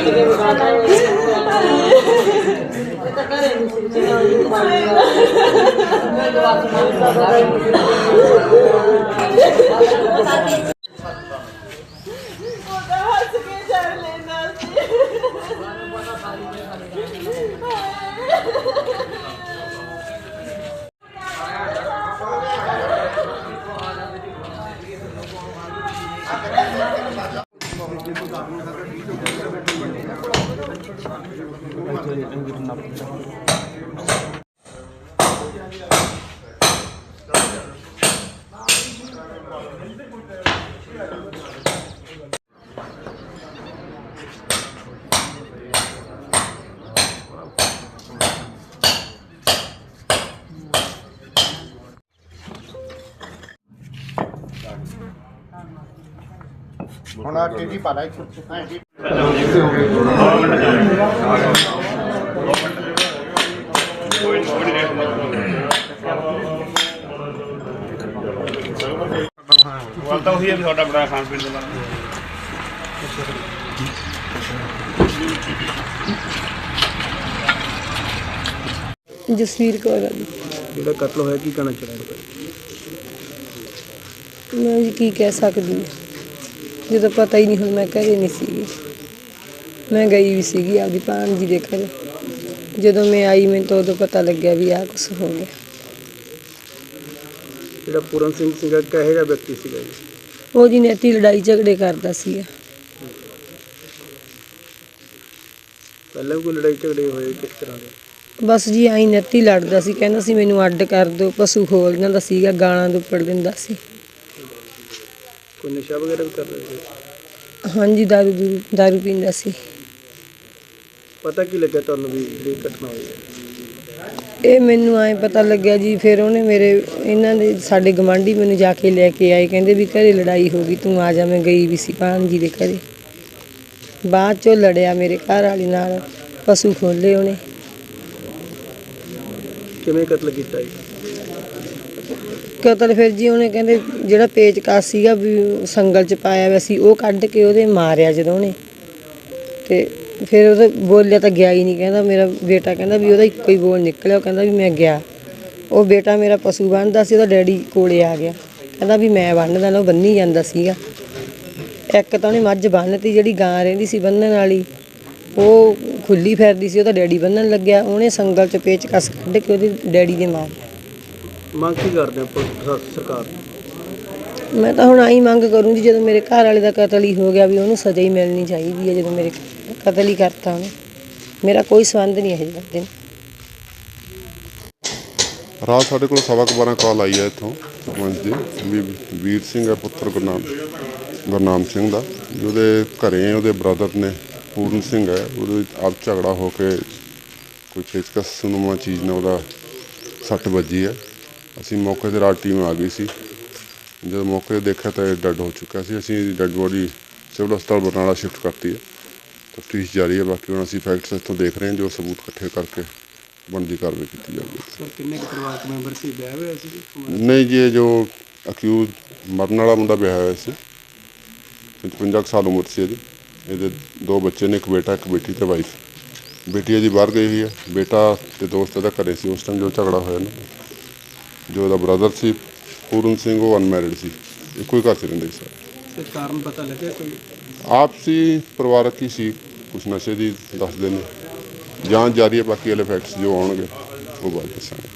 ਉਹ ਤਾਂ ਹੱਸ ਕੇ ਛੱਡ ਲੈਂਦਾ ਸੀ ਹੁਣ ਆ ਟੀਡੀ ਪਾ ਲੈ ਹਾਂ ਜੀ ਗੱਲ ਤਾਂ ਉਹੀ ਹੈ ਵੀ ਤੁਹਾਡਾ ਬੜਾ ਖਾਣ ਪੀਣ ਦਾ ਜਸਵੀਰ ਕੌਰ ਆ ਜੀ। ਜਿਹੜਾ ਕਤਲ ਹੋਇਆ ਕੀ ਕਹਿਣਾ ਚਾਹੁੰਦੇ ਮੈਂ ਜੀ ਕੀ ਕਹਿ ਸਕਦੀ ਹਾਂ? ਜਦੋਂ ਪਤਾ ਹੀ ਨਹੀਂ ਹੁਣ ਮੈਂ ਘਰੇ ਨਹੀਂ ਸੀਗੀ। ਮੈਂ ਗਈ ਵੀ ਸੀਗੀ ਆਪਦੀ ਭਾਣ ਜੀ ਦੇ ਘਰ। ਜਦੋਂ ਮੈਂ ਆਈ ਮੈਨੂੰ ਤਾਂ ਉਦੋਂ ਪਤਾ ਲੱਗਿਆ ਵੀ ਆਹ ਕੁਛ ਹੋ ਗਿਆ। ਜਿਹੜਾ ਪੂਰਨ ਸਿੰਘ ਸੀਗਾ ਕਿਹੋ ਜਿਹਾ ਵਿਅਕਤੀ ਸੀਗਾ ਜੀ? ਉਹ ਜੀ ਨੈਤੀ ਲੜਾਈ ਝਗੜੇ ਕਰਦਾ ਸੀਗਾ। ਪਹਿਲਾਂ ਵੀ ਕੋਈ ਲੜਾਈ ਝਗੜੇ ਹੋਏ ਕਿਸ ਤਰ੍ਹਾਂ ਦੇ? ਬਸ ਜੀ ਆਈ ਨੈਤੀ ਲੜਦਾ ਸੀ ਕਹਿੰਦਾ ਸੀ ਮੈਨੂੰ ਅੱਡ ਕਰ ਦਿਓ ਪਸ਼ੂ ਖੋਲ ਦਿੰਦਾ ਸੀਗਾ ਗਾਲਾਂ ਦੁੱਪੜ ਦਿੰਦਾ ਸੀ। ਕੋਈ ਨਸ਼ਾ ਵਗੈਰਾ ਵੀ ਕਰ ਰਹੇ ਸੀ? ਹਾਂਜੀ ਦਾਰੂ ਦੂਰੂ- ਦਾਰੂ ਪੀਂਦਾ ਸੀ। ਪਤਾ ਕੀ ਲੱਗਿਆ ਤੁਹਾਨੂੰ ਵੀ ਜਿਹੜੀ ਘਟਨਾ ਹੋਈ? ਇਹ ਮੈਨੂੰ ਐ ਪਤਾ ਲੱਗਿਆ ਜੀ ਫਿਰ ਉਹਨੇ ਮੇਰੇ ਇਹਨਾਂ ਦੇ ਸਾਡੇ ਗਵਾਂਢੀ ਮੈਨੂੰ ਜਾ ਕੇ ਲੈ ਕੇ ਆਏ ਕਹਿੰਦੇ ਵੀ ਘਰੇ ਲੜਾਈ ਹੋ ਗਈ ਤੂੰ ਆ ਜਾ ਮੈਂ ਗਈ ਵੀ ਸੀ ਭਾਣ ਜੀ ਦੇ ਘਰੇ। ਬਾਅਦ ਚੋਂ ਲੜਿਆ ਮੇਰੇ ਘਰ ਵਾਲੀ ਨਾਲ ਪਸ਼ੂ ਖੋਲੇ ਉਹਨੇ। ਕਿਵੇਂ ਕਤਲ ਕੀਤਾ ਜੀ? ਕਤਲ ਫਿਰ ਜੀ ਉਹਨੇ ਕਹਿੰਦੇ ਜਿਹੜਾ ਪੇਚਕਸ ਸੀਗਾ ਵੀ ਸੰਗਲ ਚ ਪਾਇਆ ਹੋਇਆ ਸੀ ਉਹ ਕੱਢ ਕੇ ਉਹਦੇ ਮਾਰਿਆ ਜਦੋਂ ਉਹਨੇ। ਤੇ ਫਿਰ ਉਹਦੇ ਬੋਲਿਆ ਤਾਂ ਗਿਆ ਹੀ ਨਹੀਂ, ਕਹਿੰਦਾ ਮੇਰਾ ਬੇਟਾ ਕਹਿੰਦਾ ਵੀ ਉਹਦਾ ਇੱਕੋ ਹੀ ਬੋਲ ਨਿਕਲਿਆ, ਉਹ ਕਹਿੰਦਾ ਵੀ ਮੈਂ ਗਿਆ। ਉਹ ਬੇਟਾ ਮੇਰਾ ਪਸ਼ੂ ਬੰਨਦਾ ਸੀ, ਉਹਦਾ ਡੈਡੀ ਕੋਲੇ ਆ ਗਿਆ। ਕਹਿੰਦਾ ਵੀ ਮੈਂ ਬੰਨਦਾ ਨਾ, ਉਹ ਬੰਨੀ ਜਾਂਦਾ ਸੀਗਾ। ਇੱਕ ਤਾਂ ਉਹਨੇ ਮੱਝ ਬੰਨਤੀ, ਜਿਹੜੀ ਗਾਂ ਰਹਿੰਦੀ ਸੀ ਬੰਨਣ ਵਾਲੀ, ਉਹ ਖੁੱਲੀ ਫਿਰਦੀ ਸੀ ਉਹਦਾ ਡੈਡੀ ਬੰਨਣ ਲੱਗਿਆ। ਉਹਨੇ ਸੰਗਲ ਚ ਪੇਚ ਕੱਸ ਕੱਢ ਕੇ ਉਹਦੇ ਡੈਡੀ ਦੇ ਮਾਰ ਮੰਗ ਕੀ ਕਰਦੇ ਆ ਸਰਕਾਰ ਮੈਂ ਤਾਂ ਹੁਣ ਆਈ ਮੰਗ ਕਰੂੰਗੀ, ਜਦੋਂ ਮੇਰੇ ਘਰ ਵਾਲੇ ਦਾ ਕਤਲ ਹੀ ਹੋ ਗਿਆ ਵੀ ਉਹਨੂੰ ਸਜ਼ਾ ਹੀ ਮਿਲਣੀ ਚਾਹੀਦੀ ਹੈ, ਜਦੋਂ ਮੇਰੇ ਕਤਲ ਹੀ ਕਰਤਾ ਉਹਨੇ। ਮੇਰਾ ਕੋਈ ਸੰਬੰਧ ਨਹੀਂ ਹੈ ਜੀ ਬੰਦੇ ਨਾਲ। ਰਾਤ ਸਾਡੇ ਕੋਲ ਸਵਾ ਕੁ ਬਾਰਾਂ ਕਾਲ ਆਈ ਹੈ ਇੱਥੋਂ, ਸਰਪੰਚ ਦੀ ਵੀ ਵੀਰ ਸਿੰਘ ਹੈ, ਪੁੱਤਰ ਗੁਰਨਾਮ ਗੁਰਨਾਮ ਸਿੰਘ ਦਾ। ਉਹਦੇ ਘਰੇ ਉਹਦੇ ਬ੍ਰਦਰ ਨੇ, ਪੂਰਨ ਸਿੰਘ ਹੈ। ਉਹਦੇ ਆਪ ਝਗੜਾ ਹੋ ਕੇ ਕੋਈ ਪੇਚਕਸ ਨੂੰਮਾ ਚੀਜ਼ ਨਾਲ ਉਹਦਾ ਸੱਟ ਵੱਜੀ ਹੈ। ਅਸੀਂ ਮੌਕੇ ਤੇ ਰਾਤ ਟੀਮ ਆ ਗਈ ਸੀ। ਜਦੋਂ ਮੌਕੇ ਤੇ ਦੇਖਿਆ ਤਾਂ ਇਹ ਡੈੱਡ ਹੋ ਚੁੱਕਾ ਸੀ। ਅਸੀਂ ਡੈੱਡ ਬੋਡੀ ਸਿਵਲ ਹਸਪਤਾਲ ਬਰਨਾਲਾ ਸ਼ਿਫਟ ਕਰਤੀ ਹੈ। ਤਫਤੀਸ਼ ਜਾਰੀ ਹੈ। ਬਾਕੀ ਹੁਣ ਅਸੀਂ ਫੈਕਟਸ ਇੱਥੋਂ ਦੇਖ ਰਹੇ ਹਾਂ ਜੋ ਸਬੂਤ ਇਕੱਠੇ ਕਰਕੇ ਬਣਦੀ ਕਾਰਵਾਈ ਕੀਤੀ ਜਾਵੇਗੀ ਸਰ ਕਿੰਨੇ ਕੁ ਪਰਿਵਾਰਕ ਮੈਂਬਰ ਸੀ? ਵਿਆਹ ਹੋਇਆ ਸੀ? ਜੀ? ਨਹੀਂ ਜੀ ਇਹ ਜੋ ਅਕਿਊਜ਼ ਮਰਨ ਵਾਲਾ ਮੁੰਡਾ ਵਿਆਹਿਆ ਹੋਇਆ ਸੀ। 55 ਕੁ ਸਾਲ ਉਮਰ ਸੀ ਇਹਦੀ। ਇਹਦੇ ਦੋ ਬੱਚੇ ਨੇ ਇੱਕ ਬੇਟਾ ਇੱਕ ਬੇਟੀ ਤੇ ਵਾਈਫ ਬੇਟੀ ਇਹਦੀ ਬਾਹਰ ਗਈ ਹੋਈ ਹੈ। ਬੇਟਾ ਤੇ ਦੋਸਤ ਇਹਦਾ ਘਰੇ ਸੀ। ਉਸ ਟਾਈਮ ਜੋ ਝਗੜਾ ਹੋਇਆ ਨਾ ਜੋ ਇਹਦਾ ਬ੍ਰਦਰ ਸੀ ਪੂਰਨ ਸਿੰਘ ਉਹ ਅਨਮੈਰਿਡ ਸੀ। ਇੱਕੋ ਹੀ ਘਰ 'ਚ ਰਹਿੰਦੇ ਸੀ। ਤੇ ਕਾਰਨ ਪਤਾ ਲੱਗਿਆ ਕੋਈ? ਆਪਸੀ ਪਰਿਵਾਰਕ ਹੀ ਸੀ ਕੁਛ ਨਸ਼ੇ ਦੀ ਦੱਸਦੇ ਨੇ। ਜਾਂਚ ਜਾਰੀ ਹੈ ਬਾਕੀ ਵਾਲੇ ਫੈਕਟਸ ਜੋ ਆਉਣਗੇ ਉਹ ਬਾਅਦ ਦੱਸਾਂਗੇ।